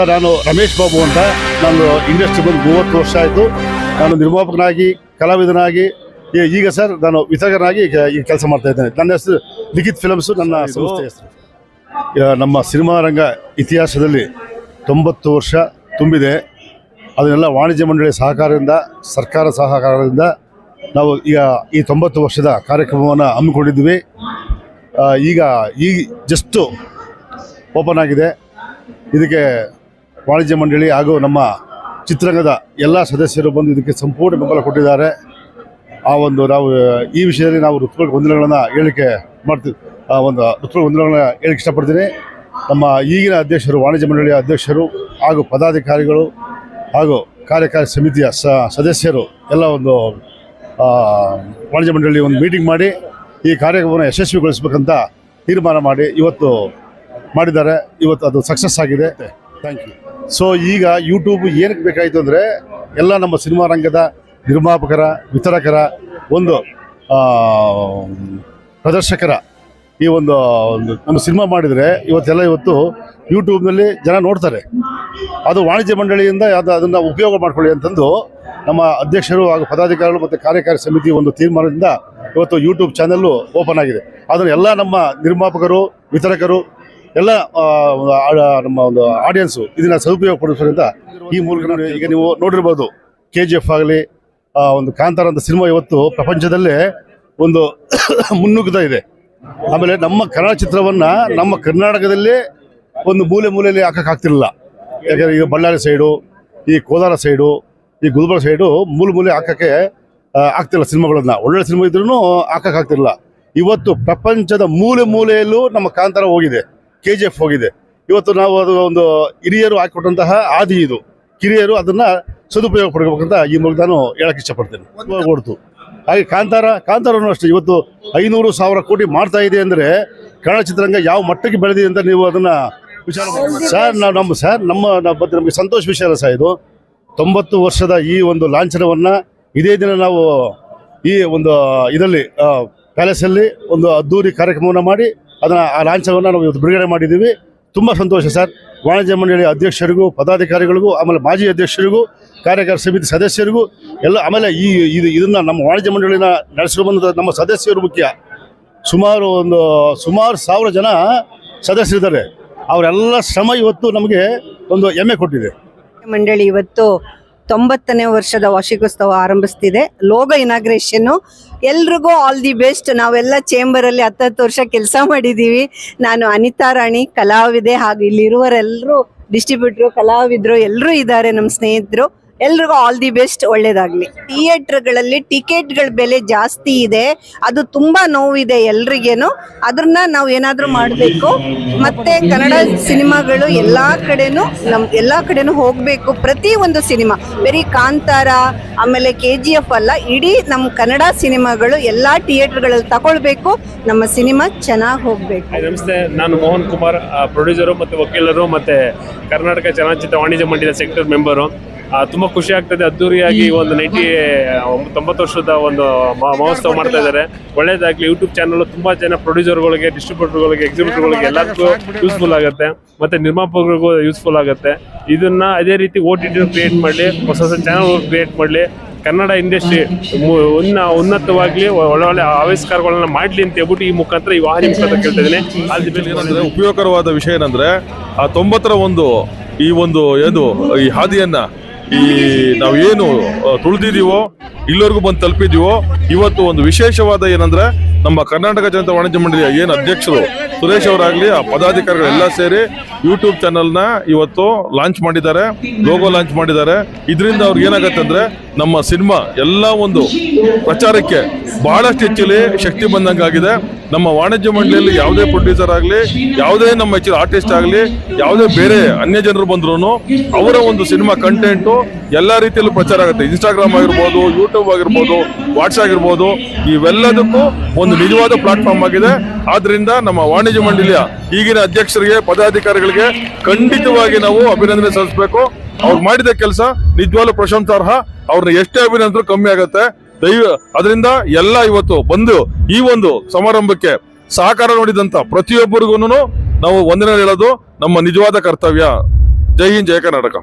Sir ನಾನು ರಮೇಶ್ ಬಾಬು ಅಂತ ನಾನು ಇಂಡಸ್ಟ್ರಿ ಬಂದು ಮೂವತ್ತು ವರ್ಷ ಆಯಿತು. ನಾನು ನಿರ್ಮಾಪಕನಾಗಿ ಕಲಾವಿದನಾಗಿ ಈ- ಈಗ ಸರ್ ನಾನು ವಿತರಕನಾಗಿ ಈಗ ಈಗ ಕೆಲಸ ಮಾಡ್ತಾ ಇದ್ದೇನೆ. ನನ್ನ ಹೆಸರು ಲಿಖಿತ್ ಫಿಲಮ್ಸು ನನ್ನ ಸಂಸ್ಥೆ ಹೆಸರು. ನಮ್ಮ ಸಿನಿಮಾ ರಂಗ ಇತಿಹಾಸದಲ್ಲಿ ತೊಂಬತ್ತು ವರ್ಷ ತುಂಬಿದೆ. ಅದನ್ನೆಲ್ಲ ವಾಣಿಜ್ಯ ಮಂಡಳಿ ಸಹಕಾರದಿಂದ ಸರ್ಕಾರ ಸಹಕಾರದಿಂದ ನಾವು ಈಗ ಈ ತೊಂಬತ್ತು ವರ್ಷದ ಕಾರ್ಯಕ್ರಮವನ್ನು ಹಮ್ಮಿಕೊಂಡಿದ್ವಿ ಈಗ ಈ ಜಸ್ಟು ಓಪನ್ ಆಗಿದೆ. ಇದಕ್ಕೆ ವಾಣಿಜ್ಯ ಮಂಡಳಿ ಹಾಗೂ ನಮ್ಮ ಚಿತ್ರರಂಗದ ಎಲ್ಲ ಸದಸ್ಯರು ಬಂದು ಇದಕ್ಕೆ ಸಂಪೂರ್ಣ ಬೆಂಬಲ ಕೊಟ್ಟಿದ್ದಾರೆ. ಆ ಒಂದು ನಾವು, ಈ ವಿಷಯದಲ್ಲಿ ನಾವು ಋತುಗಳ ಗೊಂದಲಗಳನ್ನು ಹೇಳಿಕೆ ಮಾಡ್ತೀವಿ. ಆ ಒಂದು ಋತುಗಳ ಗೊಂದಲಗಳನ್ನ ಹೇಳಿಕ್ಕೆ ಇಷ್ಟಪಡ್ತೀನಿ. ನಮ್ಮ ಈಗಿನ ಅಧ್ಯಕ್ಷರು, ವಾಣಿಜ್ಯ ಮಂಡಳಿಯ ಅಧ್ಯಕ್ಷರು ಹಾಗೂ ಪದಾಧಿಕಾರಿಗಳು ಹಾಗೂ ಕಾರ್ಯಕಾರಿ ಸಮಿತಿಯ ಸದಸ್ಯರು ಎಲ್ಲ ಒಂದು ವಾಣಿಜ್ಯ ಮಂಡಳಿ ಒಂದು ಮೀಟಿಂಗ್ ಮಾಡಿ ಈ ಕಾರ್ಯಕ್ರಮವನ್ನು ಯಶಸ್ವಿಗೊಳಿಸಬೇಕಂತ ತೀರ್ಮಾನ ಮಾಡಿ ಇವತ್ತು ಮಾಡಿದ್ದಾರೆ. ಇವತ್ತು ಅದು ಸಕ್ಸಸ್ ಆಗಿದೆ. ಥ್ಯಾಂಕ್ ಯು ಸೊ ಈಗ ಯೂಟ್ಯೂಬ್ ಏನಕ್ಕೆ ಬೇಕಾಯಿತು ಅಂದರೆ ಎಲ್ಲ ನಮ್ಮ ಸಿನಿಮಾ ರಂಗದ ನಿರ್ಮಾಪಕರ, ವಿತರಕರ, ಒಂದು ಪ್ರದರ್ಶಕರ ಈ ಒಂದು ಒಂದು ನಮ್ಮ ಸಿನಿಮಾ ಮಾಡಿದರೆ ಇವತ್ತೆಲ್ಲ ಇವತ್ತು ಯೂಟ್ಯೂಬ್ನಲ್ಲಿ ಜನ ನೋಡ್ತಾರೆ. ಅದು ವಾಣಿಜ್ಯ ಮಂಡಳಿಯಿಂದ ಅದು, ಅದನ್ನು ಉಪಯೋಗ ಮಾಡಿಕೊಳ್ಳಿ ಅಂತಂದು ನಮ್ಮ ಅಧ್ಯಕ್ಷರು ಹಾಗೂ ಪದಾಧಿಕಾರಿಗಳು ಮತ್ತು ಕಾರ್ಯಕಾರಿ ಸಮಿತಿ ಒಂದು ತೀರ್ಮಾನದಿಂದ ಇವತ್ತು ಯೂಟ್ಯೂಬ್ ಚಾನಲ್ಲು ಓಪನ್ ಆಗಿದೆ. ಅದನ್ನು ಎಲ್ಲ ನಮ್ಮ ನಿರ್ಮಾಪಕರು, ವಿತರಕರು ಎಲ್ಲ ನಮ್ಮ ಒಂದು ಆಡಿಯನ್ಸು ಇದನ್ನು ಸದುಪಯೋಗ ಪಡಿಸೋದ್ರಿಂದ ಈ ಮೂಲಕ ಈಗ ನೀವು ನೋಡಿರ್ಬೋದು ಕೆ ಜಿ ಎಫ್ ಆಗಲಿ ಒಂದು ಕಾಂತಾರ ಅಂತ ಸಿನಿಮಾ ಇವತ್ತು ಪ್ರಪಂಚದಲ್ಲೇ ಒಂದು ಮುನ್ನುಗ್ತಾ ಇದೆ. ಆಮೇಲೆ ನಮ್ಮ ಕನ್ನಡ ಚಿತ್ರವನ್ನು ನಮ್ಮ ಕರ್ನಾಟಕದಲ್ಲಿ ಒಂದು ಮೂಲೆ ಮೂಲೆಯಲ್ಲಿ ಹಾಕೋಕ್ಕಾಗ್ತಿರಲಿಲ್ಲ ಯಾಕಂದರೆ ಈಗ ಬಳ್ಳಾರಿ ಸೈಡು ಈ ಕೋಲಾರ ಸೈಡು ಈ ಗುಲ್ಬರ್ಗ ಸೈಡು ಮೂಲೆ ಮೂಲೆ ಹಾಕೋಕ್ಕೆ ಆಗ್ತಿಲ್ಲ ಸಿನಿಮಾಗಳನ್ನ. ಒಳ್ಳೆ ಸಿನಿಮಾ ಇದ್ರೂ ಹಾಕೋಕ್ಕಾಗ್ತಿರಲಿಲ್ಲ ಇವತ್ತು ಪ್ರಪಂಚದ ಮೂಲೆ ಮೂಲೆಯಲ್ಲೂ ನಮ್ಮ ಕಾಂತಾರ ಹೋಗಿದೆ. ಕೆ ಜಿ ಎಫ್ ಹೋಗಿದೆ. ಇವತ್ತು ನಾವು ಅದು ಒಂದು ಹಿರಿಯರು ಹಾಕಿಕೊಟ್ಟಂತಹ ಆದಿ ಇದು. ಕಿರಿಯರು ಅದನ್ನ ಸದುಪಯೋಗ ಪಡ್ಕೋಬೇಕಂತ ಈ ಮೂಲಕ ನಾನು ಹೇಳಕ್ಕೆ ಇಷ್ಟಪಡ್ತೇನೆ. ಕೊಡ್ತು ಹಾಗೆ ಕಾಂತಾರ ಕಾಂತಾರನು ಅಷ್ಟೇ. ಇವತ್ತು ಐನೂರು ಸಾವಿರ ಕೋಟಿ ಮಾಡ್ತಾ ಇದೆ ಅಂದ್ರೆ ಕನ್ನಡ ಚಿತ್ರರಂಗ ಯಾವ ಮಟ್ಟಕ್ಕೆ ಬೆಳೆದಿದೆ ಅಂತ ನೀವು ಅದನ್ನ ವಿಚಾರ. ಸರ್ ನಾವು ನಮ್ಮ ಸರ್ ನಮ್ಮ ನಮ್ಮ ಬಗ್ಗೆ ನಮಗೆ ಸಂತೋಷ ವಿಷಯ ಅಲ್ಲ ಸರ್ ಇದು. ತೊಂಬತ್ತು ವರ್ಷದ ಈ ಒಂದು ಲಾಂಛನವನ್ನು ಇದೇ ದಿನ ನಾವು ಈ ಒಂದು ಇದರಲ್ಲಿ ಪ್ಯಾಲೇಸಲ್ಲಿ ಒಂದು ಅದ್ದೂರಿ ಕಾರ್ಯಕ್ರಮವನ್ನು ಮಾಡಿ ಅದನ್ನ ಆ ಲಾಂಛನವನ್ನು ನಾವು ಇವತ್ತು ಬಿಡುಗಡೆ ಮಾಡಿದ್ದೀವಿ. ತುಂಬ ಸಂತೋಷ ಸರ್. ವಾಣಿಜ್ಯ ಮಂಡಳಿ ಅಧ್ಯಕ್ಷರಿಗೂ, ಪದಾಧಿಕಾರಿಗಳಿಗೂ, ಆಮೇಲೆ ಮಾಜಿ ಅಧ್ಯಕ್ಷರಿಗೂ, ಕಾರ್ಯಕಾರಿ ಸಮಿತಿ ಸದಸ್ಯರಿಗೂ, ಎಲ್ಲ ಆಮೇಲೆ ಈ ಇದು ಇದನ್ನು ನಮ್ಮ ವಾಣಿಜ್ಯ ಮಂಡಳಿನ ನಡೆಸಿಕೊಂಡು ನಮ್ಮ ಸದಸ್ಯರು ಮುಖ್ಯ. ಸುಮಾರು ಒಂದು ಸುಮಾರು ಸಾವಿರ ಜನ ಸದಸ್ಯರಿದ್ದಾರೆ. ಅವರೆಲ್ಲ ಶ್ರಮ ಇವತ್ತು ನಮಗೆ ಒಂದು ಹೆಮ್ಮೆ ಕೊಟ್ಟಿದೆ. ಮಂಡಳಿ ಇವತ್ತು ತೊಂಬತ್ತನೇ ವರ್ಷದ ವಾರ್ಷಿಕೋತ್ಸವ ಆರಂಭಿಸ್ತಿದೆ. ಲೋಗೋ ಇನಾಗ್ರೇಷನ್ ಎಲ್ರಿಗೂ ಆಲ್ ದಿ ಬೆಸ್ಟ್ ನಾವೆಲ್ಲ ಚೇಂಬರ್ ಅಲ್ಲಿ ಹತ್ತತ್ತು ವರ್ಷ ಕೆಲಸ ಮಾಡಿದೀವಿ. ನಾನು ಅನಿತಾ ರಾಣಿ, ಕಲಾವಿದೆ ಹಾಗೂ ಇಲ್ಲಿರುವರೆಲ್ಲರೂ ಡಿಸ್ಟ್ರಿಬ್ಯೂಟ್ರು ಕಲಾವಿದರು ಎಲ್ಲರೂ ಇದ್ದಾರೆ ನಮ್ಮ ಸ್ನೇಹಿತರು. ಎಲ್ರಿಗೂ ಆಲ್ ದಿ ಬೆಸ್ಟ್ ಒಳ್ಳೇದಾಗ್ಲಿ. ಥಿಯೇಟ್ರ್ಗಳಲ್ಲಿ ಟಿಕೆಟ್ಗಳ ಬೆಲೆ ಜಾಸ್ತಿ ಇದೆ, ಅದು ತುಂಬಾ ನೋವಿದೆ ಎಲ್ರಿಗೇನು. ಅದನ್ನ ನಾವು ಏನಾದ್ರೂ ಮಾಡಬೇಕು. ಮತ್ತೆ ಕನ್ನಡ ಸಿನಿಮಾಗಳು ಎಲ್ಲಾ ಕಡೆನೂ, ನಮ್ ಎಲ್ಲಾ ಕಡೆನೂ ಹೋಗ್ಬೇಕು, ಪ್ರತಿ ಒಂದು ಸಿನಿಮಾ. ಬರೀ ಕಾಂತಾರ, ಆಮೇಲೆ ಕೆ ಜಿ ಎಫ್ ಅಲ್ಲ, ಇಡೀ ನಮ್ಮ ಕನ್ನಡ ಸಿನಿಮಾಗಳು ಎಲ್ಲಾ ಥಿಯೇಟರ್ಗಳಲ್ಲಿ ತಗೊಳ್ಬೇಕು, ನಮ್ಮ ಸಿನಿಮಾ ಚೆನ್ನಾಗಿ ಹೋಗ್ಬೇಕು. ನಮಸ್ತೆ. ನಾನು ಮೋಹನ್ ಕುಮಾರ್ ಪ್ರೊಡ್ಯೂಸರು ಮತ್ತೆ ವಕೀಲರು, ಮತ್ತೆ ಕರ್ನಾಟಕ ಚಲನಚಿತ್ರ ವಾಣಿಜ್ಯ ಮಂಡಳಿಯ ಸೆಕ್ಟರ್ ಮೆಂಬರು ತುಂಬಾ ಖುಷಿ ಆಗ್ತದೆ. ಅದ್ದೂರಿಯಾಗಿ ಈ ಒಂದು ನೈಂಟಿ ತೊಂಬತ್ತು ವರ್ಷದ ಒಂದು ಮ- ಮಹೋತ್ಸವ ಮಾಡ್ತಾ ಇದ್ದಾರೆ. ಒಳ್ಳೇದಾಗ್ಲಿ ಯೂಟ್ಯೂಬ್ ಚಾನಲ್ ತುಂಬಾ ಜನ ಪ್ರೊಡ್ಯೂಸರ್ಗಳಿಗೆ ಡಿಸ್ಟ್ರಿಬ್ಯೂಟರ್ಗಳಿಗೆ ಎಕ್ಸಿಬಿಟರ್ಗಳಿಗೆ ಎಲ್ಲರಿಗೂ ಯೂಸ್ಫುಲ್ ಆಗುತ್ತೆ. ಮತ್ತೆ ನಿರ್ಮಾಪಕರಿಗೂ ಯೂಸ್ಫುಲ್ ಆಗುತ್ತೆ. ಇದನ್ನ ಅದೇ ರೀತಿ ಓ ಟಿ ಟಿ ಕ್ರಿಯೇಟ್ ಮಾಡಲಿ ಹೊಸ ಹೊಸ ಚಾನಲ್ ಕ್ರಿಯೇಟ್ ಮಾಡಲಿ. ಕನ್ನಡ ಇಂಡಸ್ಟ್ರಿ ಉನ್ನ ಉನ್ನತವಾಗಲಿ ಒಳ್ಳೆ ಒಳ್ಳೆ ಆವಿಷ್ಕಾರಗಳನ್ನ ಮಾಡ್ಲಿ ಅಂತ ಹೇಳ್ಬಿಟ್ಟು ಈ ಮುಖಾಂತರ ಈ ವಾಹಿನಿ ಮುಖಾಂತರ ಕೇಳ್ತಾ ಇದ್ದೀನಿ. ಅಲ್ಲಿ ಏನಂದ್ರೆ ಉಪಯೋಗಕರವಾದ ವಿಷಯ ಏನಂದ್ರೆ ಆ ತೊಂಬತ್ತರ ಒಂದು ಈ ಒಂದು ಏನು ಈ ಹಾದಿಯನ್ನ ಈ ನಾವೇನು ತುಳಿದಿದ್ದೀವೋ ಇಲ್ಲಿವರೆಗೂ ಬಂದು ತಲುಪಿದೀವೋ ಇವತ್ತು ಒಂದು ವಿಶೇಷವಾದ ಏನಂದ್ರೆ, ನಮ್ಮ ಕರ್ನಾಟಕ ಜನತಾ ವಾಣಿಜ್ಯ ಮಂಡಳಿಯ ಏನು ಅಧ್ಯಕ್ಷರು ಸುರೇಶ್ ಅವರಾಗ್ಲಿ, ಆ ಪದಾಧಿಕಾರಿಗಳೆಲ್ಲ ಸೇರಿ ಯೂಟ್ಯೂಬ್ ಚಾನಲ್ನ ಇವತ್ತು ಲಾಂಚ್ ಮಾಡಿದ್ದಾರೆ ಲೋಗೋ ಲಾಂಚ್ ಮಾಡಿದ್ದಾರೆ. ಇದರಿಂದ ಅವ್ರಿಗೆ ಏನಾಗತ್ತೆ ಅಂದ್ರೆ, ನಮ್ಮ ಸಿನಿಮಾ ಎಲ್ಲ ಒಂದು ಪ್ರಚಾರಕ್ಕೆ ಬಹಳಷ್ಟು ಹೆಚ್ಚಲಿ ಶಕ್ತಿ ಬಂದಂಗಾಗಿದೆ ನಮ್ಮ ವಾಣಿಜ್ಯ ಮಂಡಳಿಯಲ್ಲಿ ಯಾವುದೇ ಪ್ರೊಡ್ಯೂಸರ್ ಆಗಲಿ, ಯಾವುದೇ ನಮ್ಮ ಹೆಚ್ಚಿನ ಆರ್ಟಿಸ್ಟ್ ಆಗಲಿ, ಯಾವುದೇ ಬೇರೆ ಅನ್ಯ ಜನರು ಬಂದ್ರು ಅವರ ಒಂದು ಸಿನಿಮಾ ಕಂಟೆಂಟು ಎಲ್ಲ ರೀತಿಯಲ್ಲೂ ಪ್ರಚಾರ ಆಗುತ್ತೆ. ಇನ್ಸ್ಟಾಗ್ರಾಮ್ ಆಗಿರ್ಬೋದು ಯೂಟ್ಯೂಬ್ ಆಗಿರ್ಬೋದು ವಾಟ್ಸ್ ಆಗಿರ್ಬೋದು, ಇವೆಲ್ಲದಕ್ಕೂ ಒಂದು ನಿಜವಾದ ಪ್ಲಾಟ್ಫಾರ್ಮ್ ಆಗಿದೆ. ಆದ್ರಿಂದ ನಮ್ಮ ವಾಣಿಜ್ಯ ಮಂಡಳಿಯ ಈಗಿನ ಅಧ್ಯಕ್ಷರಿಗೆ, ಪದಾಧಿಕಾರಿಗಳಿಗೆ ಖಂಡಿತವಾಗಿ ನಾವು ಅಭಿನಂದನೆ ಸಲ್ಲಿಸಬೇಕು. ಅವ್ರು ಮಾಡಿದ ಕೆಲಸ ನಿಜವಾಗ್ಲೂ ಪ್ರಶಂಸಾರ್ಹ. ಅವ್ರನ್ನ ಎಷ್ಟೇ ಅಭಿನಂದನೆ ಕಮ್ಮಿ ಆಗುತ್ತೆ. ದೈವ ಅದರಿಂದ ಎಲ್ಲ ಇವತ್ತು ಬಂದು ಈ ಒಂದು ಸಮಾರಂಭಕ್ಕೆ ಸಹಕಾರ ನೋಡಿದಂತ ಪ್ರತಿಯೊಬ್ಬರಿಗೂ ನಾವು ವಂದನೆ ಹೇಳೋದು ನಮ್ಮ ನಿಜವಾದ ಕರ್ತವ್ಯ. ಜೈ ಹಿಂದ್ ಜಯ ಕರ್ನಾಟಕ.